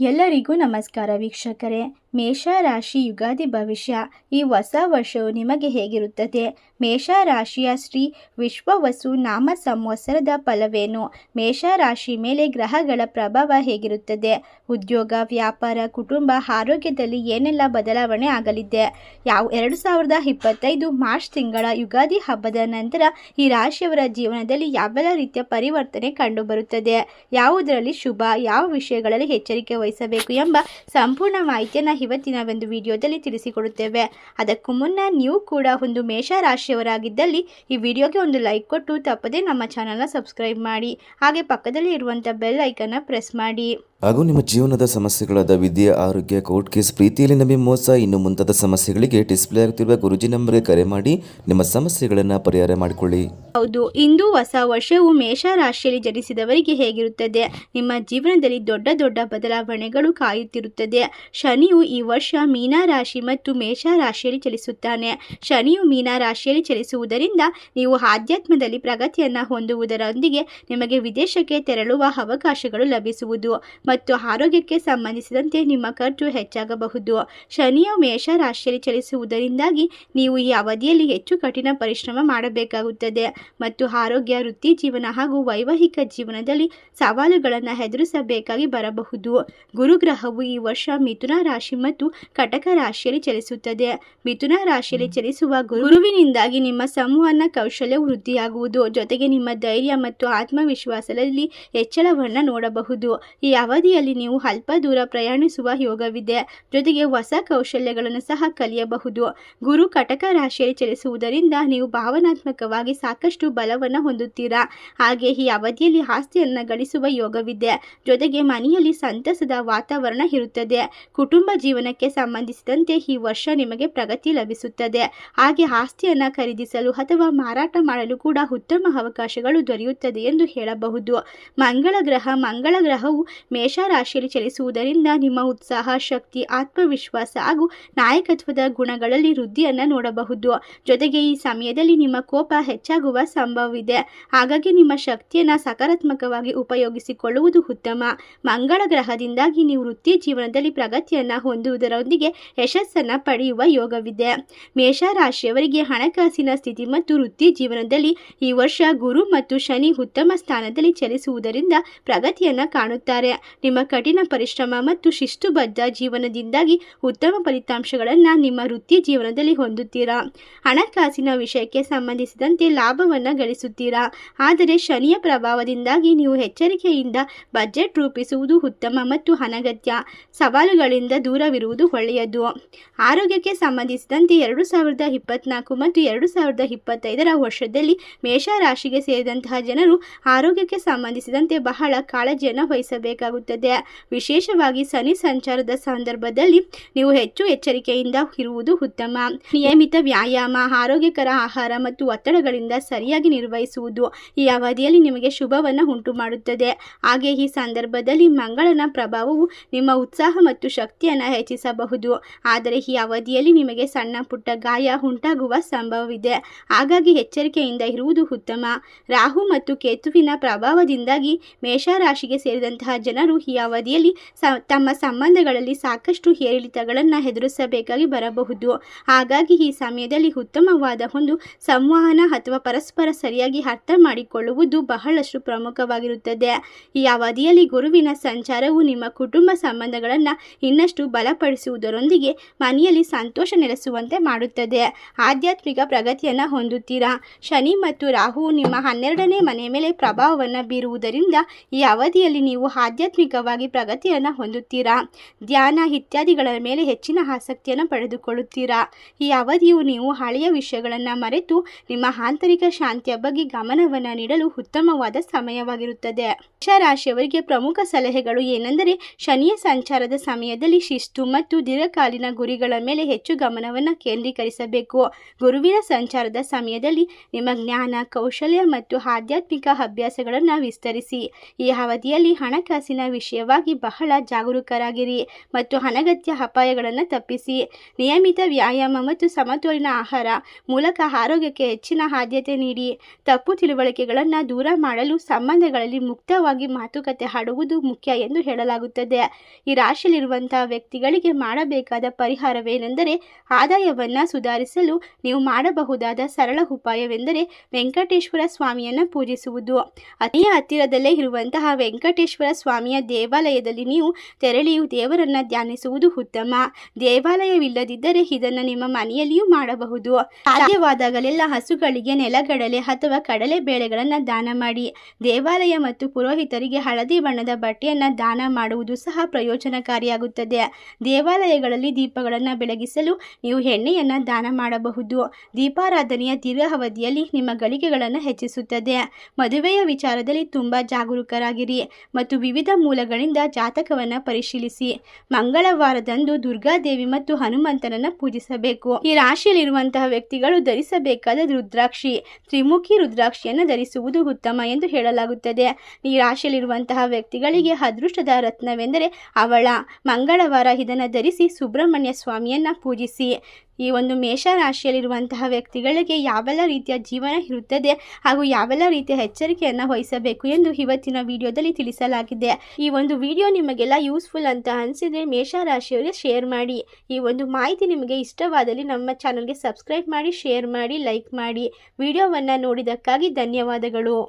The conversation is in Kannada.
ಎಲ್ಲರಿಗೂ ನಮಸ್ಕಾರ ವೀಕ್ಷಕರೇ. ಮೇಷ ರಾಶಿ ಯುಗಾದಿ ಭವಿಷ್ಯ ಈ ಹೊಸ ವರ್ಷವು ನಿಮಗೆ ಹೇಗಿರುತ್ತದೆ? ಮೇಷ ರಾಶಿಯ ಶ್ರೀ ವಿಶ್ವವಸು ನಾಮ ಸಂವತ್ಸರದ ಫಲವೇನು? ಮೇಷ ರಾಶಿ ಮೇಲೆ ಗ್ರಹಗಳ ಪ್ರಭಾವ ಹೇಗಿರುತ್ತದೆ? ಉದ್ಯೋಗ, ವ್ಯಾಪಾರ, ಕುಟುಂಬ, ಆರೋಗ್ಯದಲ್ಲಿ ಏನೆಲ್ಲ ಬದಲಾವಣೆ ಆಗಲಿದೆ? ಯಾವ ಎರಡು ಸಾವಿರದ ಇಪ್ಪತ್ತೈದು ಮಾರ್ಚ್ ತಿಂಗಳ ಯುಗಾದಿ ಹಬ್ಬದ ನಂತರ ಈ ರಾಶಿಯವರ ಜೀವನದಲ್ಲಿ ಯಾವೆಲ್ಲ ರೀತಿಯ ಪರಿವರ್ತನೆ ಕಂಡುಬರುತ್ತದೆ? ಯಾವುದರಲ್ಲಿ ಶುಭ, ಯಾವ ವಿಷಯಗಳಲ್ಲಿ ಎಚ್ಚರಿಕೆ ವಹಿಸಬೇಕು ಎಂಬ ಸಂಪೂರ್ಣ ಮಾಹಿತಿಯನ್ನು ಇವತ್ತಿನ ಒಂದು ವಿಡಿಯೋದಲ್ಲಿ ತಿಳಿಸಿಕೊಡುತ್ತೇವೆ. ಅದಕ್ಕೂ ಮುನ್ನ ನೀವು ಕೂಡ ಒಂದು ಮೇಷ ರಾಶಿಯವರಾಗಿದ್ದಲ್ಲಿ ಈ ವಿಡಿಯೋಗೆ ಒಂದು ಲೈಕ್ ಕೊಟ್ಟು ತಪ್ಪದೇ ನಮ್ಮ ಚಾನಲ್ನ ಸಬ್ಸ್ಕ್ರೈಬ್ ಮಾಡಿ. ಹಾಗೆ ಪಕ್ಕದಲ್ಲಿ ಇರುವಂಥ ಬೆಲ್ ಐಕನ್ನ ಪ್ರೆಸ್ ಮಾಡಿ. ಹಾಗೂ ನಿಮ್ಮ ಜೀವನದ ಸಮಸ್ಯೆಗಳಾದ ವಿದ್ಯೆ, ಆರೋಗ್ಯ, ಕೋರ್ಟ್ ಕೇಸ್, ಪ್ರೀತಿಯಲ್ಲಿ ನಮಗೆ ಮೋಸ, ಇನ್ನು ಮುಂತಾದ ಸಮಸ್ಯೆಗಳಿಗೆ ಡಿಸ್ಪ್ಲೇ ಆಗುತ್ತಿರುವ ಗುರುಜಿ ನಂಬರ್ಗೆ ಕರೆ ಮಾಡಿ ನಿಮ್ಮ ಸಮಸ್ಯೆಗಳನ್ನು ಪರಿಹಾರ ಮಾಡಿಕೊಳ್ಳಿ. ಹೌದು, ಇಂದು ಹೊಸ ವರ್ಷವು ಮೇಷ ರಾಶಿಯಲ್ಲಿ ಜನಿಸಿದವರಿಗೆ ಹೇಗಿರುತ್ತದೆ? ನಿಮ್ಮ ಜೀವನದಲ್ಲಿ ದೊಡ್ಡ ದೊಡ್ಡ ಬದಲಾವಣೆಗಳು ಕಾಯುತ್ತಿರುತ್ತದೆ. ಶನಿಯು ಈ ವರ್ಷ ಮೀನ ರಾಶಿ ಮತ್ತು ಮೇಷ ರಾಶಿಯಲ್ಲಿ ಚಲಿಸುತ್ತಾನೆ. ಶನಿಯು ಮೀನ ರಾಶಿಯಲ್ಲಿ ಚಲಿಸುವುದರಿಂದ ನೀವು ಆಧ್ಯಾತ್ಮದಲ್ಲಿ ಪ್ರಗತಿಯನ್ನು ಹೊಂದುವುದರೊಂದಿಗೆ ನಿಮಗೆ ವಿದೇಶಕ್ಕೆ ತೆರಳುವ ಅವಕಾಶಗಳು ಲಭಿಸುವುದು. ಮತ್ತು ಆರೋಗ್ಯಕ್ಕೆ ಸಂಬಂಧಿಸಿದಂತೆ ನಿಮ್ಮ ಖರ್ಚು ಹೆಚ್ಚಾಗಬಹುದು. ಶನಿಯ ಮೇಷ ರಾಶಿಯಲ್ಲಿ ಚಲಿಸುವುದರಿಂದಾಗಿ ನೀವು ಈ ಅವಧಿಯಲ್ಲಿ ಹೆಚ್ಚು ಕಠಿಣ ಪರಿಶ್ರಮ ಮಾಡಬೇಕಾಗುತ್ತದೆ. ಮತ್ತು ಆರೋಗ್ಯ, ವೃತ್ತಿ ಜೀವನ ಹಾಗೂ ವೈವಾಹಿಕ ಜೀವನದಲ್ಲಿ ಸವಾಲುಗಳನ್ನು ಎದುರಿಸಬೇಕಾಗಿ ಬರಬಹುದು. ಗುರುಗ್ರಹವು ಈ ವರ್ಷ ಮಿಥುನ ರಾಶಿ ಮತ್ತು ಕಟಕ ರಾಶಿಯಲ್ಲಿ ಚಲಿಸುತ್ತದೆ. ಮಿಥುನ ರಾಶಿಯಲ್ಲಿ ಚಲಿಸುವ ಗುರುವಿನಿಂದಾಗಿ ನಿಮ್ಮ ಸಂವಹನ ಕೌಶಲ್ಯ ವೃದ್ಧಿಯಾಗುವುದು. ಜೊತೆಗೆ ನಿಮ್ಮ ಧೈರ್ಯ ಮತ್ತು ಆತ್ಮವಿಶ್ವಾಸದಲ್ಲಿ ಹೆಚ್ಚಳವನ್ನು ನೋಡಬಹುದು. ಈ ಅವಧಿಯಲ್ಲಿ ನೀವು ಅಲ್ಪ ದೂರ ಪ್ರಯಾಣಿಸುವ ಯೋಗವಿದೆ. ಜೊತೆಗೆ ಹೊಸ ಕೌಶಲ್ಯಗಳನ್ನು ಸಹ ಕಲಿಯಬಹುದು. ಗುರು ಕಟಕ ರಾಶಿಯಲ್ಲಿ ಚಲಿಸುವುದರಿಂದ ನೀವು ಭಾವನಾತ್ಮಕವಾಗಿ ಸಾಕಷ್ಟು ಬಲವನ್ನು ಹೊಂದುತ್ತೀರಾ? ಹಾಗೆ ಈ ಅವಧಿಯಲ್ಲಿ ಆಸ್ತಿಯನ್ನು ಗಳಿಸುವ ಯೋಗವಿದೆ. ಜೊತೆಗೆ ಮನೆಯಲ್ಲಿ ಸಂತಸದ ವಾತಾವರಣ ಇರುತ್ತದೆ. ಕುಟುಂಬ ಜೀವನಕ್ಕೆ ಸಂಬಂಧಿಸಿದಂತೆ ಈ ವರ್ಷ ನಿಮಗೆ ಪ್ರಗತಿ ಲಭಿಸುತ್ತದೆ. ಹಾಗೆ ಆಸ್ತಿಯನ್ನು ಖರೀದಿಸಲು ಅಥವಾ ಮಾರಾಟ ಮಾಡಲು ಕೂಡ ಉತ್ತಮ ಅವಕಾಶಗಳು ದೊರೆಯುತ್ತದೆ ಎಂದು ಹೇಳಬಹುದು. ಮಂಗಳ ಗ್ರಹ ಮಂಗಳ ಗ್ರಹವು ರಾಶಿಯಲ್ಲಿ ಚಲಿಸುವುದರಿಂದ ನಿಮ್ಮ ಉತ್ಸಾಹ, ಶಕ್ತಿ, ಆತ್ಮವಿಶ್ವಾಸ ಹಾಗೂ ನಾಯಕತ್ವದ ಗುಣಗಳಲ್ಲಿ ವೃದ್ಧಿಯನ್ನು ನೋಡಬಹುದು. ಜೊತೆಗೆ ಈ ಸಮಯದಲ್ಲಿ ನಿಮ್ಮ ಕೋಪ ಹೆಚ್ಚಾಗುವ ಸಂಭವವಿದೆ. ಹಾಗಾಗಿ ನಿಮ್ಮ ಶಕ್ತಿಯನ್ನು ಸಕಾರಾತ್ಮಕವಾಗಿ ಉಪಯೋಗಿಸಿಕೊಳ್ಳುವುದು ಉತ್ತಮ. ಮಂಗಳ ಗ್ರಹದಿಂದಾಗಿ ನೀವು ವೃತ್ತಿ ಜೀವನದಲ್ಲಿ ಪ್ರಗತಿಯನ್ನು ಹೊಂದುವುದರೊಂದಿಗೆ ಯಶಸ್ಸನ್ನು ಪಡೆಯುವ ಯೋಗವಿದೆ. ಮೇಷ ರಾಶಿಯವರಿಗೆ ಹಣಕಾಸಿನ ಸ್ಥಿತಿ ಮತ್ತು ವೃತ್ತಿ ಜೀವನದಲ್ಲಿ ಈ ವರ್ಷ ಗುರು ಮತ್ತು ಶನಿ ಉತ್ತಮ ಸ್ಥಾನದಲ್ಲಿ ಚಲಿಸುವುದರಿಂದ ಪ್ರಗತಿಯನ್ನು ಕಾಣುತ್ತಾರೆ. ನಿಮ್ಮ ಕಠಿಣ ಪರಿಶ್ರಮ ಮತ್ತು ಶಿಸ್ತುಬದ್ಧ ಜೀವನದಿಂದಾಗಿ ಉತ್ತಮ ಫಲಿತಾಂಶಗಳನ್ನು ನಿಮ್ಮ ವೃತ್ತಿ ಜೀವನದಲ್ಲಿ ಹೊಂದುತ್ತೀರಾ? ಹಣಕಾಸಿನ ವಿಷಯಕ್ಕೆ ಸಂಬಂಧಿಸಿದಂತೆ ಲಾಭವನ್ನು ಗಳಿಸುತ್ತೀರಾ? ಆದರೆ ಶನಿಯ ಪ್ರಭಾವದಿಂದಾಗಿ ನೀವು ಎಚ್ಚರಿಕೆಯಿಂದ ಬಜೆಟ್ ರೂಪಿಸುವುದು ಉತ್ತಮ ಮತ್ತು ಅನಗತ್ಯ. ಸವಾಲುಗಳಿಂದ ದೂರವಿರುವುದು ಒಳ್ಳೆಯದು. ಆರೋಗ್ಯಕ್ಕೆ ಸಂಬಂಧಿಸಿದಂತೆ ಎರಡು ಸಾವಿರದ ಇಪ್ಪತ್ನಾಲ್ಕು ಮತ್ತು ಎರಡು ಸಾವಿರದ ಇಪ್ಪತ್ತೈದರ ವರ್ಷದಲ್ಲಿ ಮೇಷ ರಾಶಿಗೆ ಸೇರಿದಂತಹ ಜನರು ಆರೋಗ್ಯಕ್ಕೆ ಸಂಬಂಧಿಸಿದಂತೆ ಬಹಳ ಕಾಳಜಿಯನ್ನು ವಹಿಸಬೇಕಾಗುತ್ತದೆ. ವಿಶೇಷವಾಗಿ ಸನಿ ಸಂಚಾರದ ಸಂದರ್ಭದಲ್ಲಿ ನೀವು ಹೆಚ್ಚು ಎಚ್ಚರಿಕೆಯಿಂದ ಇರುವುದು ಉತ್ತಮ. ನಿಯಮಿತ ವ್ಯಾಯಾಮ, ಆರೋಗ್ಯಕರ ಆಹಾರ ಮತ್ತು ಒತ್ತಡಗಳಿಂದ ಸರಿಯಾಗಿ ನಿರ್ವಹಿಸುವುದು ಈ ಅವಧಿಯಲ್ಲಿ ನಿಮಗೆ ಶುಭವನ್ನು ಉಂಟು ಮಾಡುತ್ತದೆ ಹಾಗೆ ಈ ಸಂದರ್ಭದಲ್ಲಿ ಮಂಗಳನ ಪ್ರಭಾವವು ನಿಮ್ಮ ಉತ್ಸಾಹ ಮತ್ತು ಶಕ್ತಿಯನ್ನು ಹೆಚ್ಚಿಸಬಹುದು. ಆದರೆ ಈ ಅವಧಿಯಲ್ಲಿ ನಿಮಗೆ ಸಣ್ಣ ಪುಟ್ಟ ಗಾಯ ಉಂಟಾಗುವ ಸಂಭವವಿದೆ. ಹಾಗಾಗಿ ಎಚ್ಚರಿಕೆಯಿಂದ ಇರುವುದು ಉತ್ತಮ. ರಾಹು ಮತ್ತು ಕೇತುವಿನ ಪ್ರಭಾವದಿಂದಾಗಿ ಮೇಷರಾಶಿಗೆ ಸೇರಿದಂತಹ ಜನರು ಈ ಅವಧಿಯಲ್ಲಿ ತಮ್ಮ ಸಂಬಂಧಗಳಲ್ಲಿ ಸಾಕಷ್ಟು ಏರಿಳಿತಗಳನ್ನು ಎದುರಿಸಬೇಕಾಗಿ ಬರಬಹುದು. ಹಾಗಾಗಿ ಈ ಸಮಯದಲ್ಲಿ ಉತ್ತಮವಾದ ಒಂದು ಸಂವಹನ ಅಥವಾ ಪರಸ್ಪರ ಸರಿಯಾಗಿ ಅರ್ಥ ಮಾಡಿಕೊಳ್ಳುವುದು ಬಹಳಷ್ಟು ಪ್ರಮುಖವಾಗಿರುತ್ತದೆ. ಈ ಅವಧಿಯಲ್ಲಿ ಗುರುವಿನ ಸಂಚಾರವು ನಿಮ್ಮ ಕುಟುಂಬ ಸಂಬಂಧಗಳನ್ನು ಇನ್ನಷ್ಟು ಬಲಪಡಿಸುವುದರೊಂದಿಗೆ ಮನೆಯಲ್ಲಿ ಸಂತೋಷ ನೆಲೆಸುವಂತೆ ಮಾಡುತ್ತದೆ. ಆಧ್ಯಾತ್ಮಿಕ ಪ್ರಗತಿಯನ್ನು ಹೊಂದುತ್ತೀರಾ? ಶನಿ ಮತ್ತು ರಾಹು ನಿಮ್ಮ ಹನ್ನೆರಡನೇ ಮನೆ ಮೇಲೆ ಪ್ರಭಾವವನ್ನು ಬೀರುವುದರಿಂದ ಈ ಅವಧಿಯಲ್ಲಿ ನೀವು ಆಧ್ಯಾತ್ಮಿಕವಾಗಿ ಪ್ರಗತಿಯನ್ನು ಹೊಂದುತ್ತೀರಾ? ಧ್ಯಾನ ಇತ್ಯಾದಿಗಳ ಮೇಲೆ ಹೆಚ್ಚಿನ ಆಸಕ್ತಿಯನ್ನು ಪಡೆದುಕೊಳ್ಳುತ್ತೀರಾ? ಈ ಅವಧಿಯು ನೀವು ಹಳೆಯ ವಿಷಯಗಳನ್ನು ಮರೆತು ನಿಮ್ಮ ಆಂತರಿಕ ಶಾಂತಿಯ ಬಗ್ಗೆ ಗಮನವನ್ನು ನೀಡಲು ಉತ್ತಮವಾದ ಸಮಯವಾಗಿರುತ್ತದೆ. ರಾಶಿಯವರಿಗೆ ಪ್ರಮುಖ ಸಲಹೆಗಳು ಏನೆಂದರೆ ಶನಿಯ ಸಂಚಾರದ ಸಮಯದಲ್ಲಿ ಶಿಸ್ತು ಮತ್ತು ದೀರ್ಘಕಾಲೀನ ಗುರಿಗಳ ಮೇಲೆ ಹೆಚ್ಚು ಗಮನವನ್ನು ಕೇಂದ್ರೀಕರಿಸಬೇಕು. ಗುರುವಿನ ಸಂಚಾರದ ಸಮಯದಲ್ಲಿ ನಿಮ್ಮ ಜ್ಞಾನ, ಕೌಶಲ್ಯ ಮತ್ತು ಆಧ್ಯಾತ್ಮಿಕ ಅಭ್ಯಾಸಗಳನ್ನು ವಿಸ್ತರಿಸಿ. ಈ ಅವಧಿಯಲ್ಲಿ ಹಣಕಾಸಿನ ವಿಷಯವಾಗಿ ಬಹಳ ಜಾಗರೂಕರಾಗಿರಿ ಮತ್ತು ಅನಗತ್ಯ ಅಪಾಯಗಳನ್ನು ತಪ್ಪಿಸಿ. ನಿಯಮಿತ ವ್ಯಾಯಾಮ ಮತ್ತು ಸಮತೋಲನ ಆಹಾರ ಮೂಲಕ ಆರೋಗ್ಯಕ್ಕೆ ಹೆಚ್ಚಿನ ಆದ್ಯತೆ ನೀಡಿ. ತಪ್ಪು ತಿಳುವಳಿಕೆಗಳನ್ನು ದೂರ ಮಾಡಲು ಸಂಬಂಧಗಳಲ್ಲಿ ಮುಕ್ತವಾಗಿ ಮಾತುಕತೆ ಆಡುವುದು ಮುಖ್ಯ ಎಂದು ಹೇಳಲಾಗುತ್ತದೆ. ಈ ರಾಶಿಯಲ್ಲಿರುವಂತಹ ವ್ಯಕ್ತಿಗಳಿಗೆ ಮಾಡಬೇಕಾದ ಪರಿಹಾರವೇನೆಂದರೆ ಆದಾಯವನ್ನು ಸುಧಾರಿಸಲು ನೀವು ಮಾಡಬಹುದಾದ ಸರಳ ಉಪಾಯವೆಂದರೆ ವೆಂಕಟೇಶ್ವರ ಸ್ವಾಮಿಯನ್ನು ಪೂಜಿಸುವುದು. ಅತಿಯ ಹತ್ತಿರದಲ್ಲೇ ಇರುವಂತಹ ವೆಂಕಟೇಶ್ವರ ಸ್ವಾಮಿಯ ದೇವಾಲಯದಲ್ಲಿ ನೀವು ತೆರಳಿಯು ದೇವರನ್ನ ಧ್ಯಾನಿಸುವುದು ಉತ್ತಮ. ದೇವಾಲಯವಿಲ್ಲದಿದ್ದರೆ ಇದನ್ನು ನಿಮ್ಮ ಮನೆಯಲ್ಲಿಯೂ ಮಾಡಬಹುದು. ಸಾಧ್ಯವಾದಾಗಲೆಲ್ಲ ಹಸುಗಳಿಗೆ ನೆಲಗಡಲೆ ಅಥವಾ ಕಡಲೆ ಬೇಳೆಗಳನ್ನು ದಾನ ಮಾಡಿ. ದೇವಾಲಯ ಮತ್ತು ಪುರೋಹಿತರಿಗೆ ಹಳದಿ ಬಣ್ಣದ ಬಟ್ಟೆಯನ್ನು ದಾನ ಮಾಡುವುದು ಸಹ ಪ್ರಯೋಜನಕಾರಿಯಾಗುತ್ತದೆ. ದೇವಾಲಯಗಳಲ್ಲಿ ದೀಪಗಳನ್ನು ಬೆಳಗಿಸಲು ನೀವು ಎಣ್ಣೆಯನ್ನು ದಾನ ಮಾಡಬಹುದು. ದೀಪಾರಾಧನೆಯ ದೀರ್ಘಾವಧಿಯಲ್ಲಿ ನಿಮ್ಮ ಗಳಿಕೆಗಳನ್ನು ಹೆಚ್ಚಿಸುತ್ತದೆ. ಮದುವೆಯ ವಿಚಾರದಲ್ಲಿ ತುಂಬ ಜಾಗರೂಕರಾಗಿರಿ. ಮತ್ತು ವಿವಿಧ ಮೂಲಗಳಿಂದ ಜಾತಕವನ್ನು ಪರಿಶೀಲಿಸಿ. ಮಂಗಳವಾರದಂದು ದುರ್ಗಾದೇವಿ ಮತ್ತು ಹನುಮಂತನನ್ನು ಪೂಜಿಸಬೇಕು. ಈ ರಾಶಿಯಲ್ಲಿರುವಂತಹ ವ್ಯಕ್ತಿಗಳು ಧರಿಸಬೇಕಾದ ರುದ್ರಾಕ್ಷಿ, ತ್ರಿಮುಖಿ ರುದ್ರಾಕ್ಷಿಯನ್ನು ಧರಿಸುವುದು ಉತ್ತಮ ಎಂದು ಹೇಳಲಾಗುತ್ತದೆ. ಈ ರಾಶಿಯಲ್ಲಿರುವಂತಹ ವ್ಯಕ್ತಿಗಳಿಗೆ ಅದೃಷ್ಟದ ರತ್ನವೆಂದರೆ ಅವಳ. ಮಂಗಳವಾರ ಇದನ್ನು ಧರಿಸಿ ಸುಬ್ರಹ್ಮಣ್ಯ ಸ್ವಾಮಿಯನ್ನು ಪೂಜಿಸಿ. ಈ ಒಂದು ಮೇಷ ರಾಶಿಯಲ್ಲಿರುವಂತಹ ವ್ಯಕ್ತಿಗಳಿಗೆ ಯಾವೆಲ್ಲ ರೀತಿಯ ಜೀವನ ಇರುತ್ತದೆ ಹಾಗೂ ಯಾವೆಲ್ಲ ರೀತಿಯ ಎಚ್ಚರಿಕೆಯನ್ನು ವಹಿಸಬೇಕು ಎಂದು ಇವತ್ತಿನ ವಿಡಿಯೋದಲ್ಲಿ ತಿಳಿಸಲಾಗಿದೆ. ಈ ಒಂದು ವಿಡಿಯೋ ನಿಮಗೆಲ್ಲ ಯೂಸ್ಫುಲ್ ಅಂತ ಅನಿಸಿದರೆ ಮೇಷ ರಾಶಿಯವರಿಗೆ ಶೇರ್ ಮಾಡಿ. ಈ ಒಂದು ಮಾಹಿತಿ ನಿಮಗೆ ಇಷ್ಟವಾದಲ್ಲಿ ನಮ್ಮ ಚಾನಲ್ಗೆ ಸಬ್ಸ್ಕ್ರೈಬ್ ಮಾಡಿ ಶೇರ್ ಮಾಡಿ ಲೈಕ್ ಮಾಡಿ. ವಿಡಿಯೋವನ್ನು ನೋಡಿದ್ದಕ್ಕಾಗಿ ಧನ್ಯವಾದಗಳು.